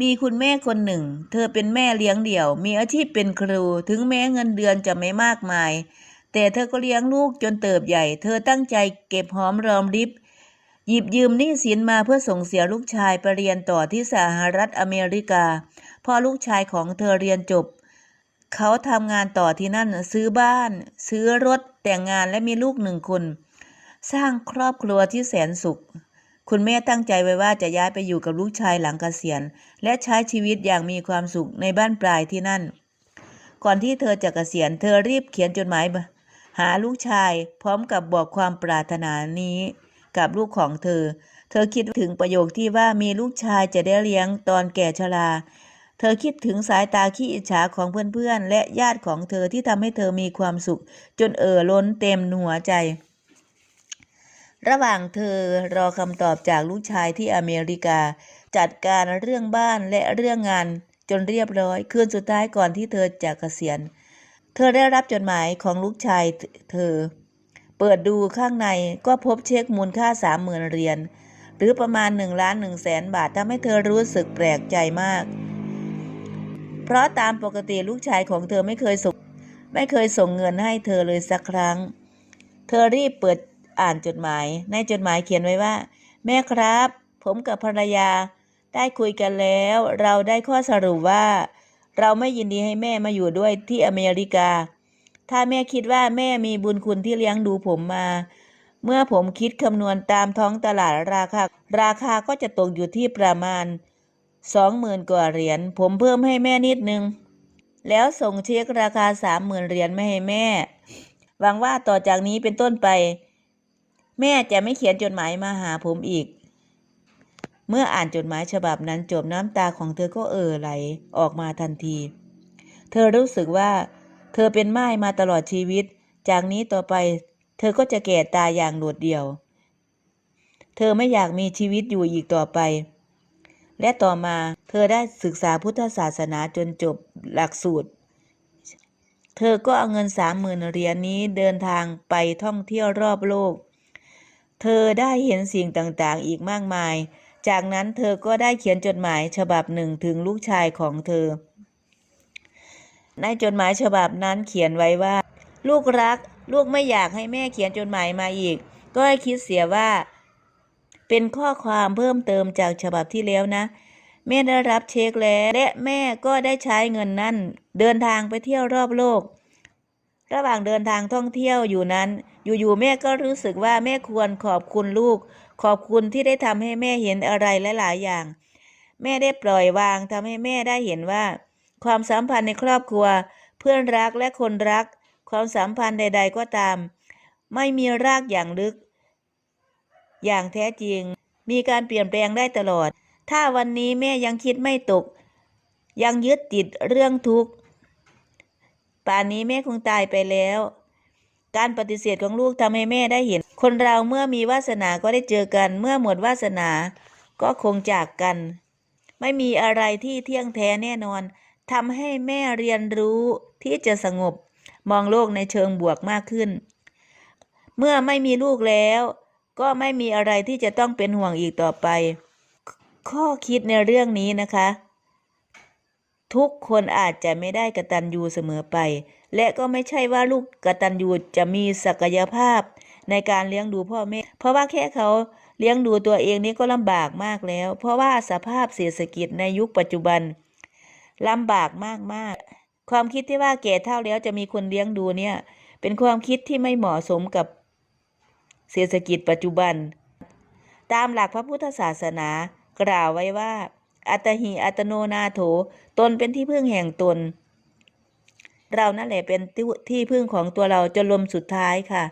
มีคุณแม่คนหนึ่ง เธอเป็นแม่เลี้ยงเดี่ยว มีอาชีพเป็นครู ถึงแม้เงินเดือนจะไม่มากมาย แต่เธอก็เลี้ยงลูกจนเติบใหญ่ เธอตั้งใจเก็บหอมรอมริบ หยิบยืมหนี้สินมาเพื่อส่งเสียลูกชายไปเรียนต่อที่สหรัฐอเมริกา พอลูกชายของเธอเรียนจบ เขาทำงานต่อที่นั่น ซื้อบ้าน ซื้อรถ แต่งงานและมีลูกหนึ่งคน สร้างครอบครัวที่แสนสุข คุณแม่ตั้งใจไว้ว่าจะย้ายไปอยู่กับลูกชายหลังเกษียณ และใช้ชีวิตอย่างมีความสุขในบ้านปลายที่นั่น ก่อนที่เธอจะเกษียณ เธอรีบเขียนจดหมาย หาลูกชายพร้อมกับบอกความปรารถนานี้กับลูกของเธอ เธอคิดถึงประโยคที่ว่ามีลูกชายจะได้เลี้ยงตอนแก่ชรา เธอคิดถึงสายตาขี้อิจฉาของเพื่อนๆ และญาติของเธอที่ทำให้เธอมีความสุข จนเอ่อล้นเต็มหัวใจ ระหว่างเธอรอคำตอบจากลูกชายที่อเมริกา จัดการเรื่องบ้านและเรื่องงานจนเรียบร้อยคืนสุดท้ายก่อนที่เธอจะเกษียณ เธอได้รับจดหมายของลูกชายเธอ เปิดดูข้างในก็พบเช็คมูลค่าสามหมื่นเหรียญหรือประมาณหนึ่งล้านหนึ่งแสนบาททำให้เธอรู้สึกแปลกใจมาก เพราะตามปกติลูกชายของเธอไม่เคยส่งไม่เคยส่งเงินให้เธอเลยสักครั้ง เธอรีบเปิด อ่านจดหมาย ในจดหมายเขียนไว้ว่า แม่ครับ ผมกับภรรยา ได้คุยกันแล้ว เราได้ข้อสรุปว่า เราไม่ยินดีให้แม่มาอยู่ด้วยที่อเมริกา ถ้าแม่คิดว่าแม่มีบุญคุณที่เลี้ยงดูผมมา เมื่อผมคิดคำนวณตามท้องตลาดราคา ราคาก็จะตกอยู่ที่ประมาณสองหมื่นกว่าเหรียญผมเพิ่มให้แม่นิดนึง แล้วส่งเช็คราคาสามหมื่นเหรียญมาให้แม่หวังว่าต่อจากนี้เป็นต้นไป แม่จะไม่เขียนจดหมายมาหาผมอีก เมื่ออ่านจดหมายฉบับนั้นจบน้ำตาของเธอก็เอ่อไหลออกมาทันที เธอรู้สึกว่า เธอเป็นไม่ายมาตลอดชีวิต จากนี้ต่อไป เธอก็จะแก่ตายอย่างโดดเดี่ยว เธอไม่อยากมีชีวิตอยู่อีกต่อไป และต่อมาเธอได้ศึกษาพุทธศาสนาจนจบหลักสูตรเธอก็เอาเงินสามหมื่นเหรียญนี้เดินทางไปท่องเที่ยวรอบโลก เธอได้เห็นสิ่งต่างๆ อีกมากมาย จากนั้นเธอก็ได้เขียนจดหมายฉบับหนึ่งถึงลูกชายของเธอ ในจดหมายฉบับนั้นเขียนไว้ว่า ลูกรัก ลูกไม่อยากให้แม่เขียนจดหมายมาอีก ก็ให้คิดเสียว่า เป็นข้อความเพิ่มเติมจากฉบับที่แล้วนะ แม่ได้รับเช็คแล้ว และแม่ก็ได้ใช้เงินนั่น เดินทางไปเที่ยวรอบโลก ระหว่างเดินทางท่องเที่ยวอยู่นั้น อยู่ๆแม่ก็รู้สึกว่าแม่ควรขอบคุณลูก ขอบคุณที่ได้ทำให้แม่เห็นอะไรหลายๆอย่าง แม่ได้ปล่อยวางทำให้แม่ได้เห็นว่า ความสัมพันธ์ในครอบครัว เพื่อนรักและคนรัก ความสัมพันธ์ใด ๆ ก็ตาม ไม่มีรากอย่างลึก อย่างแท้จริง มีการเปลี่ยนแปลงได้ตลอด ถ้าวันนี้แม่ยังคิดไม่ตก ยังยึดติดเรื่องทุกข์ ป่านนี้แม่คงตายไปแล้ว การปฏิเสธของลูกทำให้แม่ได้เห็น คนเราเมื่อมีวาสนาก็ได้เจอกัน เมื่อหมดวาสนาก็คงจากกัน ไม่มีอะไรที่เที่ยงแท้แน่นอนทำให้แม่เรียนรู้ที่จะสงบ มองโลกในเชิงบวกมากขึ้น เมื่อไม่มีลูกแล้ว ก็ไม่มีอะไรที่จะต้องเป็นห่วงอีกต่อไป ข้อคิดในเรื่องนี้นะคะ ทุกคนอาจจะไม่ได้กตัญญูเสมอไป และก็ไม่ใช่ว่าลูกกตัญญูจะมีศักยภาพในการเลี้ยงดูพ่อแม่ เพราะว่าแค่เขาเลี้ยงดูตัวเองนี่ก็ลำบากมากแล้ว เพราะว่าสภาพเศรษฐกิจในยุคปัจจุบันลำบากมากๆ ความคิดที่ว่าแก่เท่าแล้วจะมีคนเลี้ยงดูเนี่ย เป็นความคิดที่ไม่เหมาะสมกับเศรษฐกิจปัจจุบัน ตามหลักพระพุทธศาสนากล่าวไว้ว่า อัตหิอัตโนนาโถ ตนเป็นที่พึ่งแห่งตน เรานั่นแหละเป็นที่ที่พึ่งของตัวเราจนลมสุดท้ายค่ะ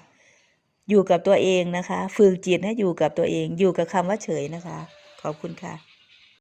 อยู่กับตัวเองนะคะ ฝึกจิตให้อยู่กับตัวเอง อยู่กับคำว่าเฉยนะคะ ขอบคุณค่ะ